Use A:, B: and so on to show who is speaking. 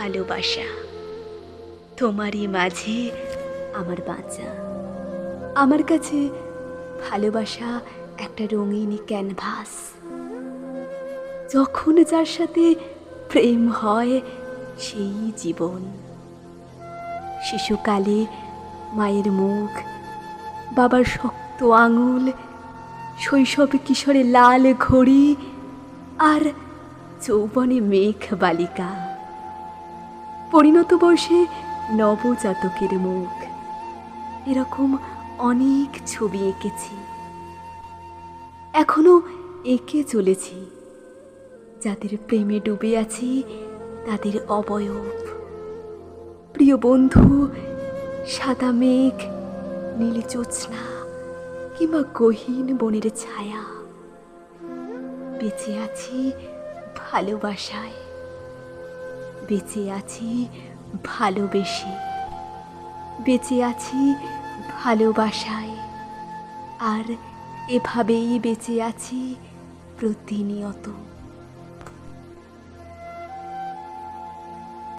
A: ভালোবাসা। তোমারই মাঝে আমার বাঁচা। আমার কাছে ভালোবাসা একটা রঙিন ক্যানভাস। যখন যার সাথে প্রেম হয়, সেই জীবন। শিশুকালে মায়ের মুখ, বাবার শক্ত আঙুল, শৈশবে কিশোরে লাল ঘড়ি আর যৌবনে মেঘ বালিকা। পরিণত বয়সে নবজাতকের মুখ। এরকম অনেক ছবি এঁকেছি। এখনও এঁকে চলেছি। যাদের প্রেমে ডুবে আছি, তাদের অবয়ব। প্রিয় বন্ধু, সাদা মেঘ, নীল চোচনা কিংবা গহীন বনের ছায়া। বেঁচে আছি ভালোবাসায়। বেঁচে আছি ভালোবেসে। বেঁচে আছি ভালোবাসায়। আর এভাবেই বেঁচে আছি প্রতিনিয়ত।